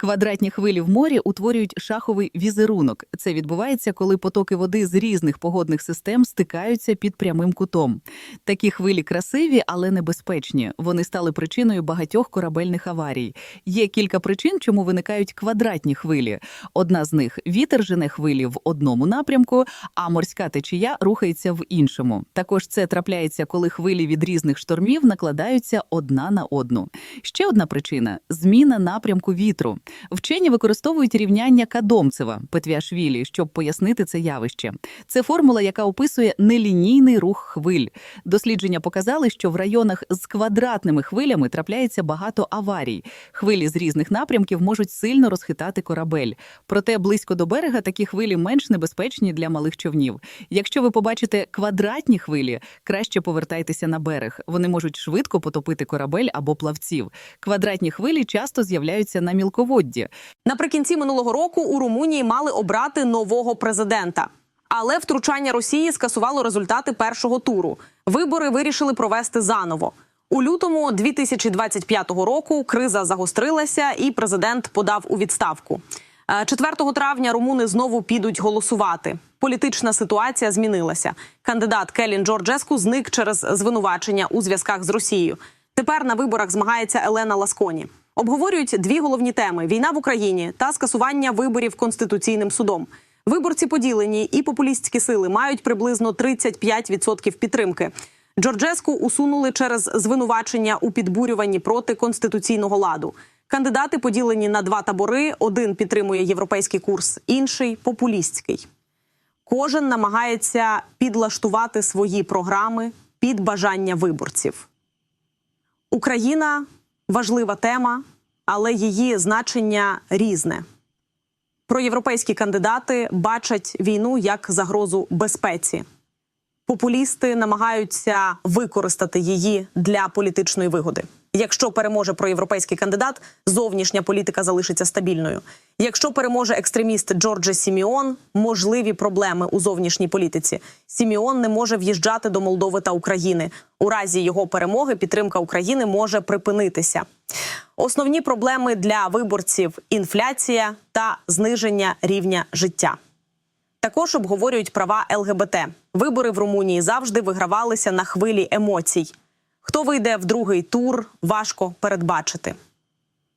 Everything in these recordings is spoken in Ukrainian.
Квадратні хвилі в морі утворюють шаховий візерунок. Це відбувається, коли потоки води з різних погодних систем стикаються під прямим кутом. Такі хвилі красиві, але небезпечні. Вони стали причиною багатьох корабельних аварій. Є кілька причин, чому виникають квадратні хвилі. Одна з них вітер жене хвилі в одному напрямку, а морська течія рухається в іншому. Також це трапляється, коли хвилі від різних штормів накладаються одна на одну. Ще одна причина зміна напрямку вітру. Вчені використовують рівняння Кадомцева Петвіашвілі, щоб пояснити це явище. Це формула, яка описує нелінійний рух хвиль. Дослідження показали, що в районах з квадратними хвилями трапляється багато аварій. Хвилі з різних напрямків можуть сильно розхитати корабель. Проте близько до берега такі хвилі менш небезпечні для малих човнів. Якщо ви побачите квадратні хвилі, краще повертайтеся на берег. Вони можуть швидко потопити корабель або плавців. Квадратні хвилі часто з'являються на мілководді. Наприкінці минулого року у Румунії мали обрати нового президента. Але втручання Росії скасувало результати першого туру. Вибори вирішили провести заново. У лютому 2025 року криза загострилася, і президент подав у відставку. Е, 4 травня румуни знову підуть голосувати. Політична ситуація змінилася. Кандидат Келін Джорджеску зник через звинувачення у зв'язках з Росією. Тепер на виборах змагається Елена Ласконі. Обговорюють дві головні теми: війна в Україні та скасування виборів конституційним судом. Виборці поділені і популістські сили мають приблизно 35% підтримки. Джорджеску усунули через звинувачення у підбурюванні проти конституційного ладу. Кандидати поділені на два табори: один підтримує європейський курс, інший популістський. Кожен намагається підлаштувати свої програми під бажання виборців. Україна важлива тема, але її значення різне. Проєвропейські кандидати бачать війну як загрозу безпеці. Популісти намагаються використати її для політичної вигоди. Якщо переможе проєвропейський кандидат, зовнішня політика залишиться стабільною. Якщо переможе екстреміст Джордже Сіміон, можливі проблеми у зовнішній політиці. Сіміон не може в'їжджати до Молдови та України. У разі його перемоги підтримка України може припинитися. Основні проблеми для виборців інфляція та зниження рівня життя. Також обговорюють права ЛГБТ. Вибори в Румунії завжди вигравалися на хвилі емоцій. Хто вийде в другий тур, важко передбачити.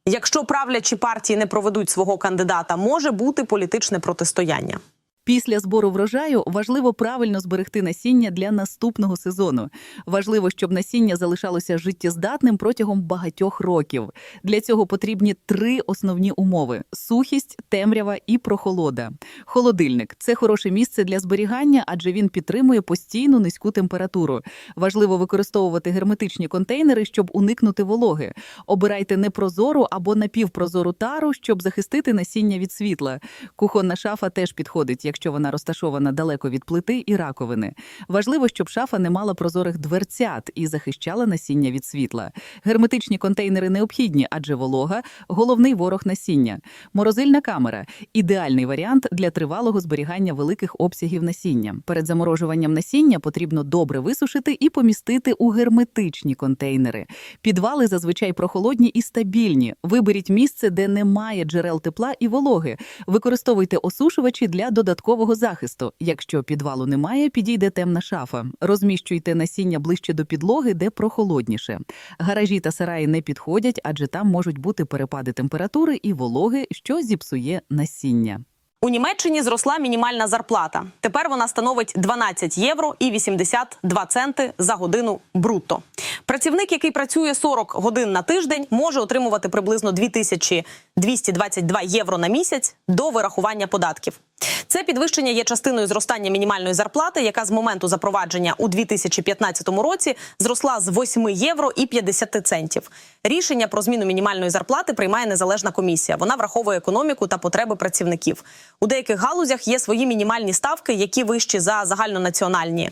Якщо правлячі партії не проведуть свого кандидата, може бути політичне протистояння. Після збору врожаю важливо правильно зберегти насіння для наступного сезону. Важливо, щоб насіння залишалося життєздатним протягом багатьох років. Для цього потрібні три основні умови: сухість, темрява і прохолода. Холодильник це хороше місце для зберігання, адже він підтримує постійну низьку температуру. Важливо використовувати герметичні контейнери, щоб уникнути вологи. Обирайте непрозору або напівпрозору тару, щоб захистити насіння від світла. Кухонна шафа теж підходить, якщо вона розташована далеко від плити і раковини. Важливо, щоб шафа не мала прозорих дверцят і захищала насіння від світла. Герметичні контейнери необхідні, адже волога головний ворог насіння. Морозильна камера ідеальний варіант для тривалого зберігання великих обсягів насіння. Перед заморожуванням насіння потрібно добре висушити і помістити у герметичні контейнери. Підвали зазвичай прохолодні і стабільні. Виберіть місце, де немає джерел тепла і вологи. Використовуйте осушувачі для додаткового захисту. Якщо підвалу немає, підійде темна шафа. Розміщуйте насіння ближче до підлоги, де прохолодніше. Гаражі та сараї не підходять, адже там можуть бути перепади температури і вологи, що зіпсує насіння. У Німеччині зросла мінімальна зарплата. Тепер вона становить 12 євро і 82 центи за годину брутто. Працівник, який працює 40 годин на тиждень, може отримувати приблизно 2222 євро на місяць до вирахування податків. Це підвищення є частиною зростання мінімальної зарплати, яка з моменту запровадження у 2015 році зросла з 8 євро і 50 центів. Рішення про зміну мінімальної зарплати приймає незалежна комісія. Вона враховує економіку та потреби працівників. У деяких галузях є свої мінімальні ставки, які вищі за загальнонаціональні.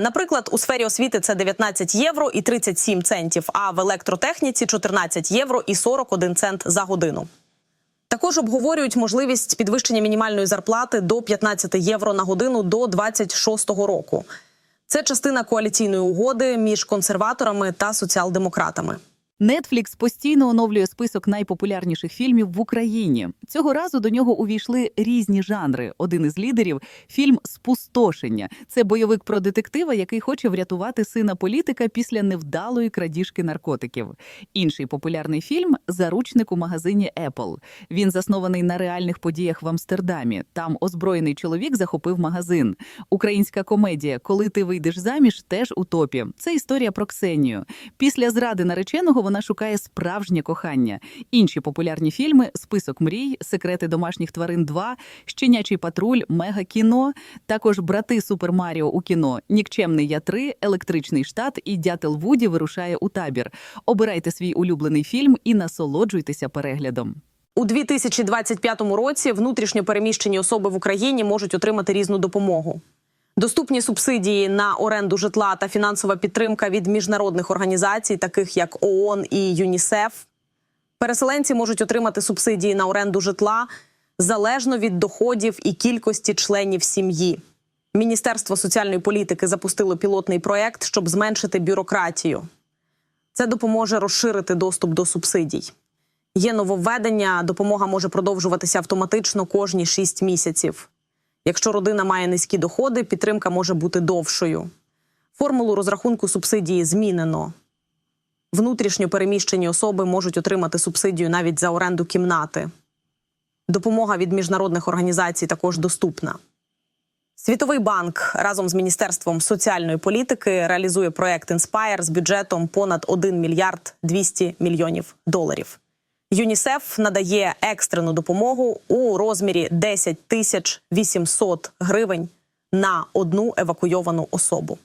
Наприклад, у сфері освіти це 19 євро і 37 центів, а в електротехніці 14 євро і 41 цент за годину. Також обговорюють можливість підвищення мінімальної зарплати до 15 євро на годину до 26-го року. Це частина коаліційної угоди між консерваторами та соціал-демократами. Netflix постійно оновлює список найпопулярніших фільмів в Україні. Цього разу до нього увійшли різні жанри. Один із лідерів фільм Спустошення. Це бойовик про детектива, який хоче врятувати сина політика після невдалої крадіжки наркотиків. Інший популярний фільм Заручник у магазині Apple. Він заснований на реальних подіях в Амстердамі. Там озброєний чоловік захопив магазин. Українська комедія Коли ти вийдеш заміж теж у топі. Це історія про Ксенію. Після зради нареченого вона шукає справжнє кохання. Інші популярні фільми Список мрій, Секрети домашніх тварин 2, Щенячий патруль, Мега кіно, також Брати Супер Маріо у кіно, Нікчемний я 3, Електричний штат і Дятел Вуді вирушає у табір. Обирайте свій улюблений фільм і насолоджуйтеся переглядом. У 2025 році внутрішньо переміщені особи в Україні можуть отримати різну допомогу. Доступні субсидії на оренду житла та фінансова підтримка від міжнародних організацій, таких як ООН і ЮНІСЕФ. Переселенці можуть отримати субсидії на оренду житла залежно від доходів і кількості членів сім'ї. Міністерство соціальної політики запустило пілотний проєкт, щоб зменшити бюрократію. Це допоможе розширити доступ до субсидій. Є нововведення, допомога може продовжуватися автоматично кожні 6 місяців. Якщо родина має низькі доходи, підтримка може бути довшою. Формулу розрахунку субсидії змінено. Внутрішньо переміщені особи можуть отримати субсидію навіть за оренду кімнати. Допомога від міжнародних організацій також доступна. Світовий банк разом з Міністерством соціальної політики реалізує проект Inspire з бюджетом понад 1 мільярд 200 мільйонів доларів. ЮНІСЕФ надає екстрену допомогу у розмірі 10 тисяч 800 гривень на одну евакуйовану особу.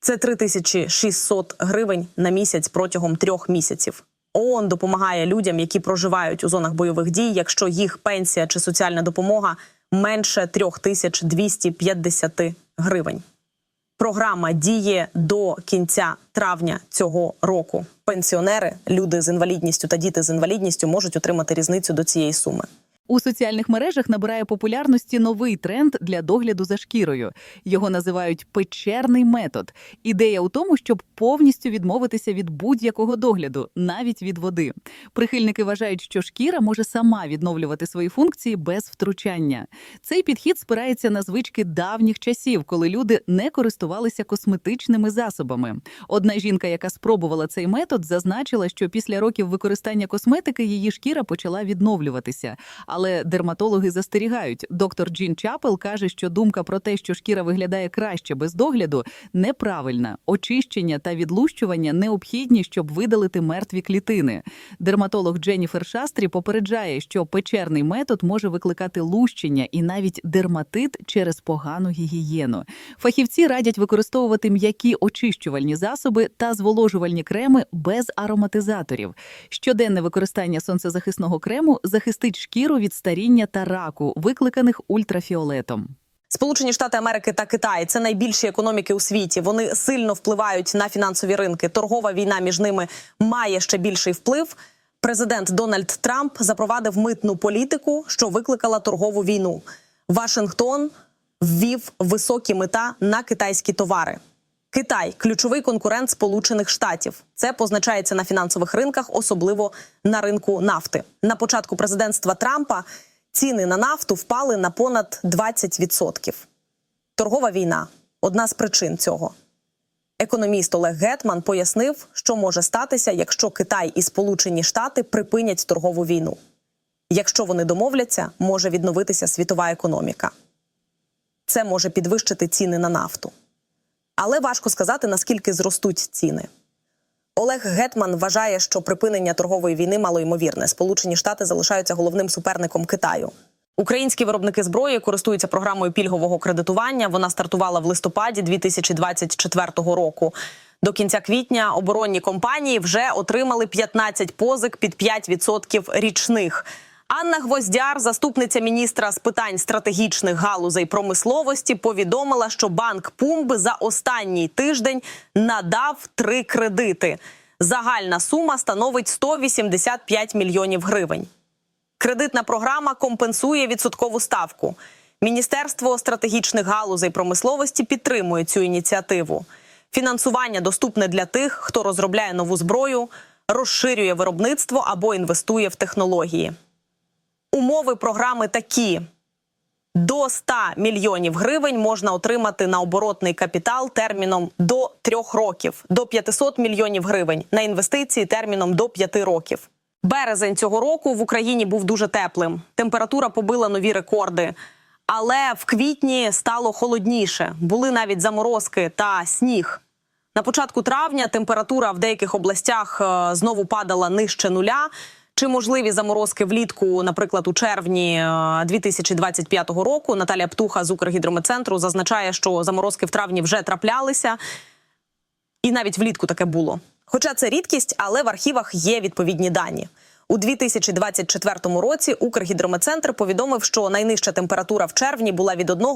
Це 3600 гривень на місяць протягом трьох місяців. ООН допомагає людям, які проживають у зонах бойових дій, якщо їх пенсія чи соціальна допомога менше 3250 гривень. Програма діє до кінця травня цього року. Пенсіонери, люди з інвалідністю та діти з інвалідністю можуть отримати різницю до цієї суми. У соціальних мережах набирає популярності новий тренд для догляду за шкірою. Його називають печерний метод. Ідея у тому, щоб повністю відмовитися від будь-якого догляду, навіть від води. Прихильники вважають, що шкіра може сама відновлювати свої функції без втручання. Цей підхід спирається на звички давніх часів, коли люди не користувалися косметичними засобами. Одна жінка, яка спробувала цей метод, зазначила, що після років використання косметики її шкіра почала відновлюватися. Але дерматологи застерігають. Доктор Джін Чапел каже, що думка про те, що шкіра виглядає краще без догляду, неправильна. Очищення та відлущування необхідні, щоб видалити мертві клітини. Дерматолог Дженніфер Шастрі попереджає, що печерний метод може викликати лущення і навіть дерматит через погану гігієну. Фахівці радять використовувати м'які очищувальні засоби та зволожувальні креми без ароматизаторів. Щоденне використання сонцезахисного крему захистить шкіру від старіння та раку, викликаних ультрафіолетом. Сполучені Штати Америки та Китай це найбільші економіки у світі. Вони сильно впливають на фінансові ринки. Торгова війна між ними має ще більший вплив. Президент Дональд Трамп запровадив митну політику, що викликала торгову війну. Вашингтон ввів високі мита на китайські товари. Китай ключовий конкурент Сполучених Штатів. Це позначається на фінансових ринках, особливо на ринку нафти. На початку президентства Трампа ціни на нафту впали на понад 20%. Торгова війна одна з причин цього. Економіст Олег Гетман пояснив, що може статися, якщо Китай і Сполучені Штати припинять торгову війну. Якщо вони домовляться, може відновитися світова економіка. Це може підвищити ціни на нафту. Але важко сказати, наскільки зростуть ціни. Олег Гетман вважає, що припинення торгової війни малоймовірне. Сполучені Штати залишаються головним суперником Китаю. Українські виробники зброї користуються програмою пільгового кредитування. Вона стартувала в листопаді 2024 року. До кінця квітня оборонні компанії вже отримали 15 позик під 5% річних. Анна Гвоздяр, заступниця міністра з питань стратегічних галузей промисловості, повідомила, що банк Пумби за останній тиждень надав три кредити. Загальна сума становить 185 мільйонів гривень. Кредитна програма компенсує відсоткову ставку. Міністерство стратегічних галузей промисловості підтримує цю ініціативу. Фінансування доступне для тих, хто розробляє нову зброю, розширює виробництво або інвестує в технології. Умови програми такі: до 100 мільйонів гривень можна отримати на оборотний капітал терміном до 3 років, до 500 мільйонів гривень на інвестиції терміном до 5 років. Березень цього року в Україні був дуже теплим. Температура побила нові рекорди. Але в квітні стало холодніше. Були навіть заморозки та сніг. На початку травня температура в деяких областях е, знову падала нижче нуля. Чи можливі заморозки влітку, наприклад, у червні е, 2025 року? Наталія Птуха з Укргідрометцентру зазначає, що заморозки в травні вже траплялися, і навіть влітку таке було. Хоча це рідкість, але в архівах є відповідні дані. У 2024 році Укргідрометцентр повідомив, що найнижча температура в червні була від 1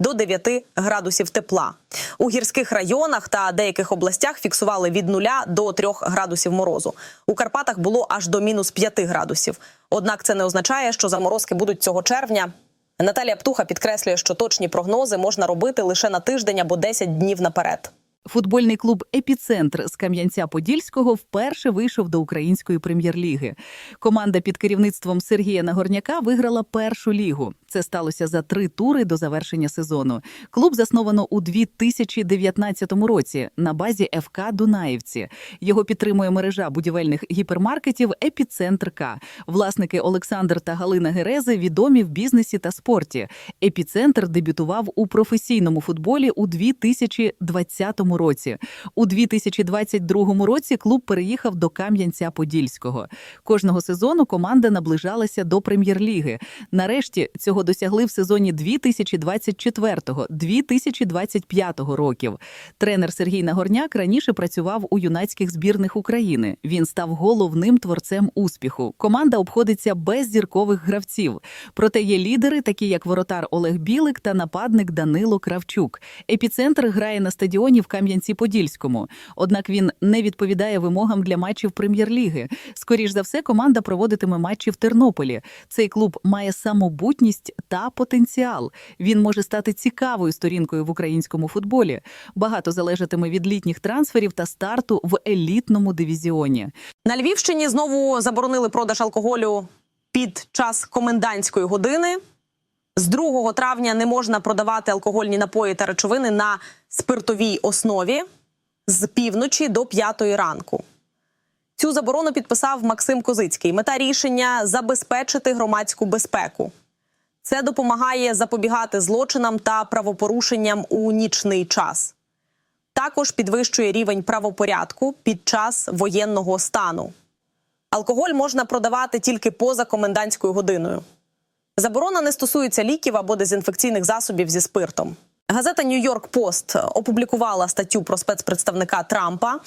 до 9 градусів тепла. У гірських районах та деяких областях фіксували від 0 до 3 градусів морозу. У Карпатах було аж до мінус 5 градусів. Однак це не означає, що заморозки будуть цього червня. Наталія Птуха підкреслює, що точні прогнози можна робити лише на тиждень або 10 днів наперед. Футбольний клуб Епіцентр з Кам'янця-Подільського вперше вийшов до української прем'єр-ліги. Команда під керівництвом Сергія Нагорняка виграла першу лігу. Це сталося за три тури до завершення сезону. Клуб засновано у 2019 році на базі ФК Дунаївці. Його підтримує мережа будівельних гіпермаркетів Епіцентр К. Власники Олександр та Галина Герези відомі в бізнесі та спорті. Епіцентр дебютував у професійному футболі у 2020 році. У 2022 році клуб переїхав до Кам'янця-Подільського. Кожного сезону команда наближалася до прем'єр-ліги. Нарешті цього досягли в сезоні 2024-2025 років. Тренер Сергій Нагорняк раніше працював у юнацьких збірних України. Він став головним творцем успіху. Команда обходиться без зіркових гравців. Проте є лідери, такі як воротар Олег Білик та нападник Данило Кравчук. Епіцентр грає на стадіоні в Кам'янці-Подільському. Однак він не відповідає вимогам для матчів прем'єр-ліги. Скоріш за все, команда проводитиме матчі в Тернополі. Цей клуб має самобутність та потенціал. Він може стати цікавою сторінкою в українському футболі. Багато залежатиме від літніх трансферів та старту в елітному дивізіоні. На Львівщині знову заборонили продаж алкоголю під час комендантської години. З 2 травня не можна продавати алкогольні напої та речовини на спиртовій основі з півночі до 5 ранку. Цю заборону підписав Максим Козицький. Мета рішення забезпечити громадську безпеку. Це допомагає запобігати злочинам та правопорушенням у нічний час. Також підвищує рівень правопорядку під час воєнного стану. Алкоголь можна продавати тільки поза комендантською годиною. Заборона не стосується ліків або дезінфекційних засобів зі спиртом. Газета Нью-Йорк Пост опублікувала статтю про спецпредставника Трампа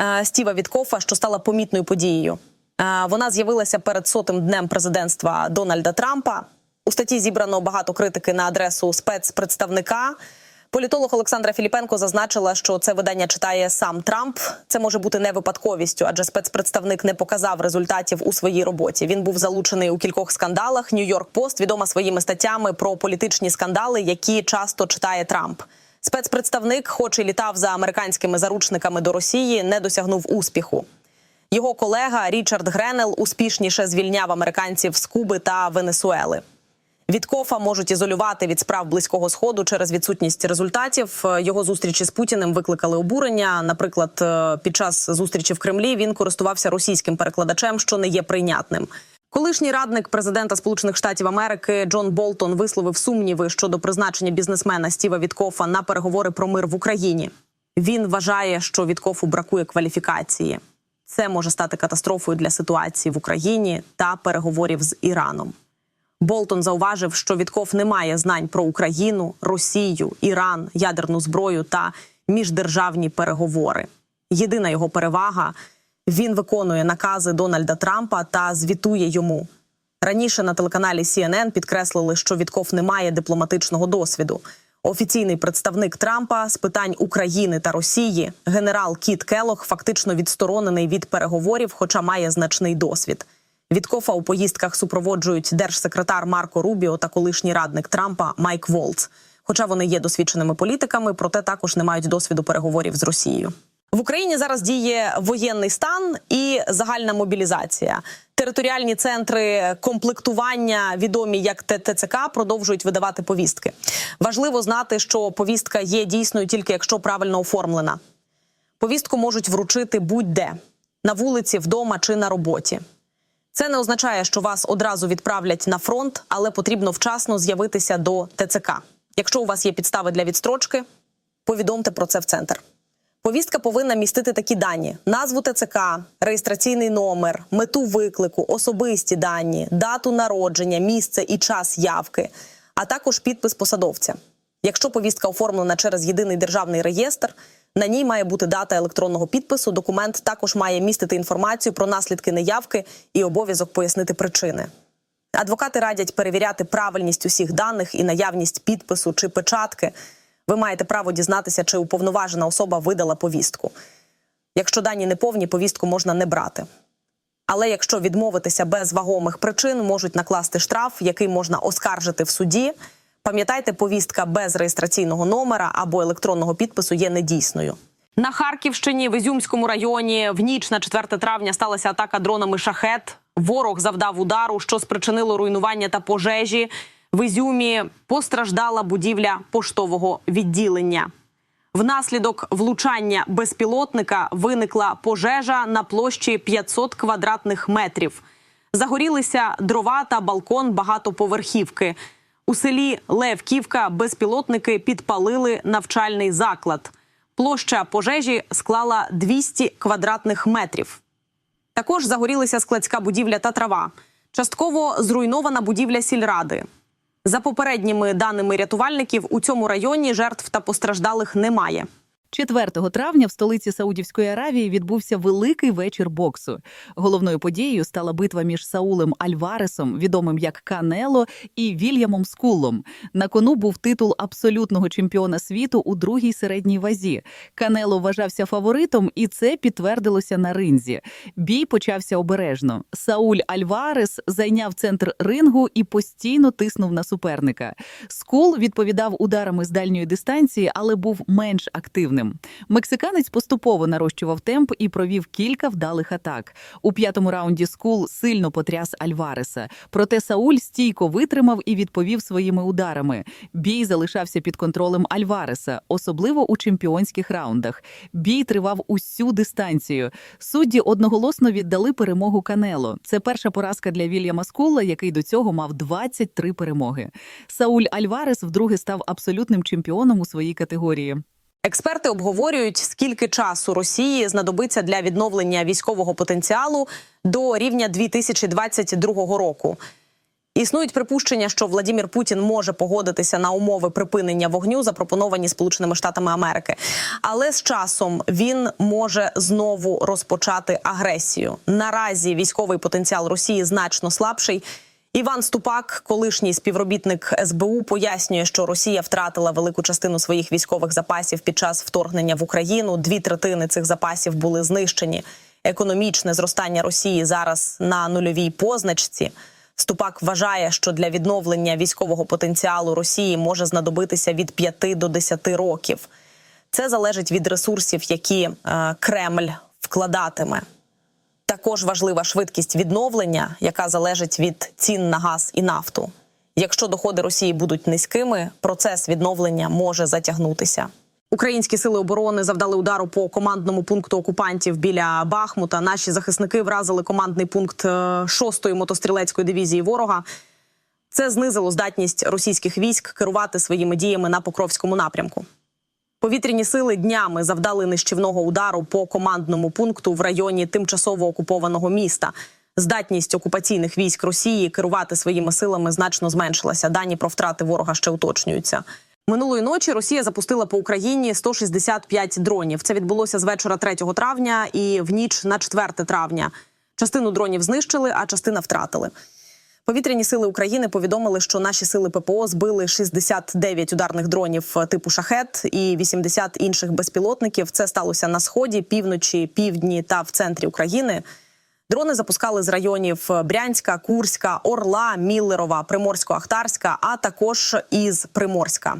е, Стіва Віткофа, що стала помітною подією. Е, Вона з'явилася перед сотим днем президентства Дональда Трампа. У статті зібрано багато критики на адресу спецпредставника. Політолог Олександра Філіпенко зазначила, що це видання читає сам Трамп. Це може бути не випадковістю, адже спецпредставник не показав результатів у своїй роботі. Він був залучений у кількох скандалах. Нью-Йорк Пост відома своїми статтями про політичні скандали, які часто читає Трамп. Спецпредставник, хоч і літав за американськими заручниками до Росії, не досягнув успіху. Його колега Річард Гренел успішніше звільняв американців з Куби та Венесуели. Віткофа можуть ізолювати від справ близького сходу через відсутність результатів. Е, Його зустрічі з Путіним викликали обурення. Наприклад, е, під час зустрічі в Кремлі він користувався російським перекладачем, що не є прийнятним. Колишній радник президента Сполучених Штатів Америки Джон Болтон висловив сумніви щодо призначення бізнесмена Стіва Віткофа на переговори про мир в Україні. Він вважає, що Віткофу бракує кваліфікації. Це може стати катастрофою для ситуації в Україні та переговорів з Іраном. Болтон зауважив, що Вітков не має знань про Україну, Росію, Іран, ядерну зброю та міждержавні переговори. Єдина його перевага він виконує накази Дональда Трампа та звітує йому. Раніше на телеканалі CNN підкреслили, що Вітков не має дипломатичного досвіду. Офіційний представник Трампа з питань України та Росії, генерал Кіт Келох, фактично відсторонений від переговорів, хоча має значний досвід. Віткофа у поїздках супроводжують держсекретар Марко Рубіо та колишній радник Трампа Майк Волц. Хоча вони є досвідченими політиками, проте також не мають досвіду переговорів з Росією. В Україні зараз діє воєнний стан і загальна мобілізація. Територіальні центри комплектування, відомі як ТТЦК, продовжують видавати повістки. Важливо знати, що повістка є дійсною тільки якщо правильно оформлена. Повістку можуть вручити будь-де на вулиці, вдома чи на роботі. Це не означає, що вас одразу відправлять на фронт, але потрібно вчасно з'явитися до ТЦК. Якщо у вас є підстави для відстрочки, повідомте про це в центр. Повістка повинна містити такі дані: назву ТЦК, реєстраційний номер, мету виклику, особисті дані, дату народження, місце і час явки, а також підпис посадовця. Якщо повістка оформлена через єдиний державний реєстр, на ній має бути дата електронного підпису. Документ також має містити інформацію про наслідки неявки і обов'язок пояснити причини. Адвокати радять перевіряти правильність усіх даних і наявність підпису чи печатки. Ви маєте право дізнатися, чи уповноважена особа видала повістку. Якщо дані не повні, повістку можна не брати. Але якщо відмовитися без вагомих причин, можуть накласти штраф, який можна оскаржити в суді. Пам'ятайте, повістка без реєстраційного номера або електронного підпису є недійсною. На Харківщині в Ізюмському районі в ніч на 4 травня сталася атака дронами шахет. Ворог завдав удару, що спричинило руйнування та пожежі. В Ізюмі постраждала будівля поштового відділення. Внаслідок влучання безпілотника виникла пожежа на площі 500 квадратних метрів. Загорілися дрова та балкон багатоповерхівки. У селі Левківка безпілотники підпалили навчальний заклад. Площа пожежі склала 200 квадратних метрів. Також загорілися складська будівля та трава. Частково зруйнована будівля сільради. За попередніми даними рятувальників, у цьому районі жертв та постраждалих немає. 4 травня в столиці Саудівської Аравії відбувся великий вечір боксу. Головною подією стала битва між Саулем Альваресом, відомим як Канело, і Вільямом Скулом. На кону був титул абсолютного чемпіона світу у другій середній вазі. Канело вважався фаворитом, і це підтвердилося на ринзі. Бій почався обережно. Сауль Альварес зайняв центр рингу і постійно тиснув на суперника. Скул відповідав ударами з дальньої дистанції, але був менш активним. Мексиканець поступово нарощував темп і провів кілька вдалих атак. У п'ятому раунді Скул сильно потряс Альвареса. Проте Сауль стійко витримав і відповів своїми ударами. Бій залишався під контролем Альвареса, особливо у чемпіонських раундах. Бій тривав усю дистанцію. Судді одноголосно віддали перемогу Канело. Це перша поразка для Вільяма Скулла, який до цього мав 23 перемоги. Сауль Альварес вдруге став абсолютним чемпіоном у своїй категорії. Експерти обговорюють, скільки часу Росії знадобиться для відновлення військового потенціалу до рівня 2022 року. Існують припущення, що Владімір Путін може погодитися на умови припинення вогню, запропоновані Сполученими Штатами Америки, але з часом він може знову розпочати агресію. Наразі військовий потенціал Росії значно слабший. Іван Ступак, колишній співробітник СБУ, пояснює, що Росія втратила велику частину своїх військових запасів під час вторгнення в Україну. Дві третини цих запасів були знищені. Економічне зростання Росії зараз на нульовій позначці. Ступак вважає, що для відновлення військового потенціалу Росії може знадобитися від 5 до 10 років. Це залежить від ресурсів, які е, Кремль вкладатиме. Також важлива швидкість відновлення, яка залежить від цін на газ і нафту. Якщо доходи Росії будуть низькими, процес відновлення може затягнутися. Українські сили оборони завдали удару по командному пункту окупантів біля Бахмута. Наші захисники вразили командний пункт 6-ї мотострілецької дивізії ворога. Це знизило здатність російських військ керувати своїми діями на Покровському напрямку. Повітряні сили днями завдали нищівного удару по командному пункту в районі тимчасово окупованого міста. Здатність окупаційних військ Росії керувати своїми силами значно зменшилася. Дані про втрати ворога ще уточнюються. Минулої ночі Росія запустила по Україні 165 дронів. Це відбулося з вечора 3 травня і в ніч на 4 травня. Частину дронів знищили, а частина втратили. Повітряні сили України повідомили, що наші сили ППО збили 69 ударних дронів типу шахет і 80 інших безпілотників. Це сталося на сході, півночі, півдні та в центрі України. Дрони запускали з районів Брянська, Курська, Орла, Міллерова, Приморсько-Ахтарська, а також із Приморська.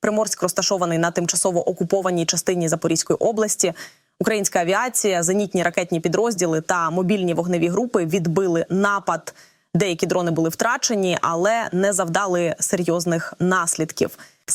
Приморськ розташований на тимчасово окупованій частині Запорізької області. Українська авіація, зенітні ракетні підрозділи та мобільні вогневі групи відбили напад. Деякі дрони були втрачені, але не завдали серйозних наслідків.